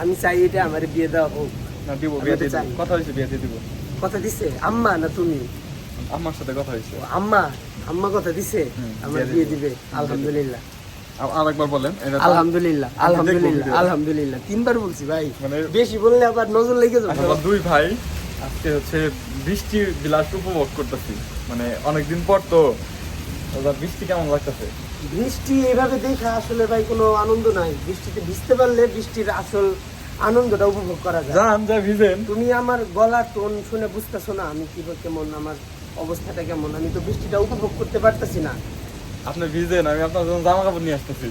আমি চাই এটা আমার বিয়ে দেওয়া হোক। না দিব বিয়ে দিয়ে দিব। কথা হয়েছে বিয়ে দিয়ে দিব। কথা দিছে? আম্মা না তুমি? আমার সাথে কথা হয়েছে। আম্মা? আম্মা কথা দিছে? আমার বিয়ে দিবে। আলহামদুলিল্লাহ। আরেকবার বলেন আলহামদুলিল্লাহ আলহামদুলিল্লাহ আলহামদুলিল্লাহ। তিনবার বলছি ভাই। মানে- বেশি বললে আবার নজর লেগে যাবে। আসলে দুই ভাই আজকে হচ্ছে বিলাস উপভোগ করতেছি। মানে অনেকদিন পর তো দাদা বৃষ্টি কেমন লাগতেছে? বৃষ্টি এভাবে দেখে আসলে ভাই কোনো আনন্দ নাই। বৃষ্টিতে ভিজতে পারলে বৃষ্টির আসল আনন্দটা উপভোগ করা যায়। যান যা ভিজেন। তুমি আমার গলার টোন শুনে বুঝতেছো না আমি কি কেমন আমার অবস্থাটা কেমন? আমি তো বৃষ্টিটা উপভোগ করতে পারতেছি না। আপনি ভিজেন আমি আপনার জন্য জামা কাপড় নিয়ে আসতেছি।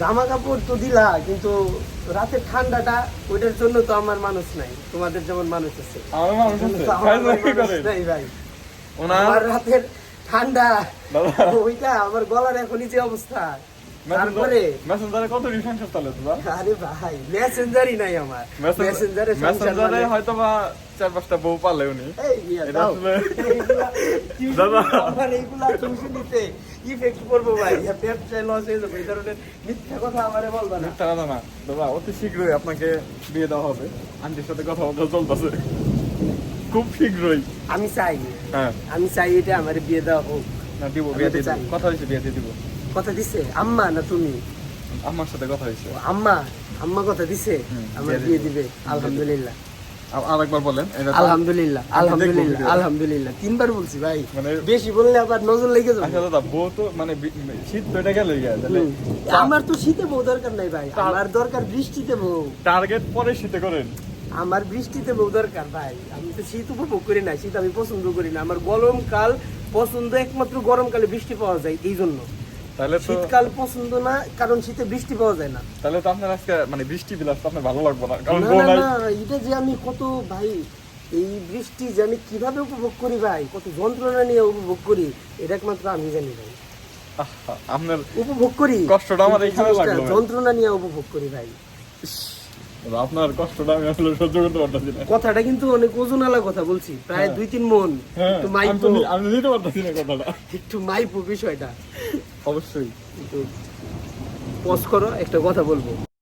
জামা কাপড় তো দিলা কিন্তু রাতের ঠান্ডাটা ওইটার জন্য তো আমার মানুষ নাই। তোমাদের যেমন মানুষ আছে। আমার মানুষ নাই ভাই। ওনার রাতের ঠান্ডা। ওইটা আমার গলার এখনই যে অবস্থা। তারপরে মেসেঞ্জারে কত রিফাংশন চলে দাদা আরে ভাই মেসেঞ্জারই নাই আমার। মেসেঞ্জারে মেসেঞ্জারে হয়তো বা চার পাঁচটা বউ পালে উনি। এই এটা দাও। আসলে- এইগুলা tuition দাদা। এইগুলা টিউশনিতে ইফেক্ট করব ভাই। লস হয়ে যাবে। এই ধরনের মিথ্যা কথা আমারে বলবা না। মিথ্যা কথা না। দাদা অতি শীঘ্রই আপনাকে বিয়ে দেওয়া হবে। আন্টির সাথে কথাবার্তা চলতেছে। খুব শীঘ্রই। আমি চাই। হ্যাঁ। আমি চাই এটা আমার বিয়ে দেওয়া হোক। না দিব বিয়ে দিয়ে দিব। কথা হয়েছে বিয়ে দিয়ে দিব। কথা দিছে? আম্মা না তুমি? আমার সাথে কথা হয়েছে। আম্মা? আম্মা কথা দিছে? আমার বিয়ে দিবে। আলহামদুলিল্লাহ। আরেকবার বলেন আলহামদুলিল্লাহ আলহামদুলিল্লাহ আলহামদুলিল্লাহ। তিনবার বলছি ভাই। মানে- বেশি বললে আবার নজর লেগে যাবে। আচ্ছা দাদা বউ তো মানে শীত তো এটা গেলই গেছে তাহলে হুম। আমার তো শীতে বউ দরকার নাই ভাই। আমার দরকার বৃষ্টিতে বউ। টার্গেট পরে শীতে করেন। আমার বৃষ্টিতে বউ দরকার ভাই। আমি তো শীত উপভোগ করি না শীত আমি পছন্দ করি না। আমার গরমকাল পছন্দ একমাত্র গরমকালে বৃষ্টি পাওয়া যায় এই জন্য। তাহলে তো শীতকাল পছন্দ না কারণ শীতে বৃষ্টি পাওয়া যায় না। তাহলে তো আপনার আজকে মানে বৃষ্টি বিলাস তো আপনার ভালো লাগবে না কারণ না না এটা যে আমি কত ভাই এই বৃষ্টি যে আমি কীভাবে উপভোগ করি ভাই কত যন্ত্রণা নিয়ে উপভোগ করি এটা একমাত্র আমি জানি ভাই। আপনার উপভোগ করি কষ্টটা আমার এখানে লাগল যন্ত্রণা নিয়ে উপভোগ করি ভাই। আপনার কষ্টটা আমি আসলে সহ্য করতে পারতেছি না। কথাটা কিন্তু অনেক ওজনালা কথা বলছি প্রায় হ্যাঁ। দুই তিন মন। হ্যাঁ একটু মাইপো আমি দিতে নিতে না কথাটা। একটু মাইপো বিষয়টা। অবশ্যই। পজ করো একটা কথা বলব।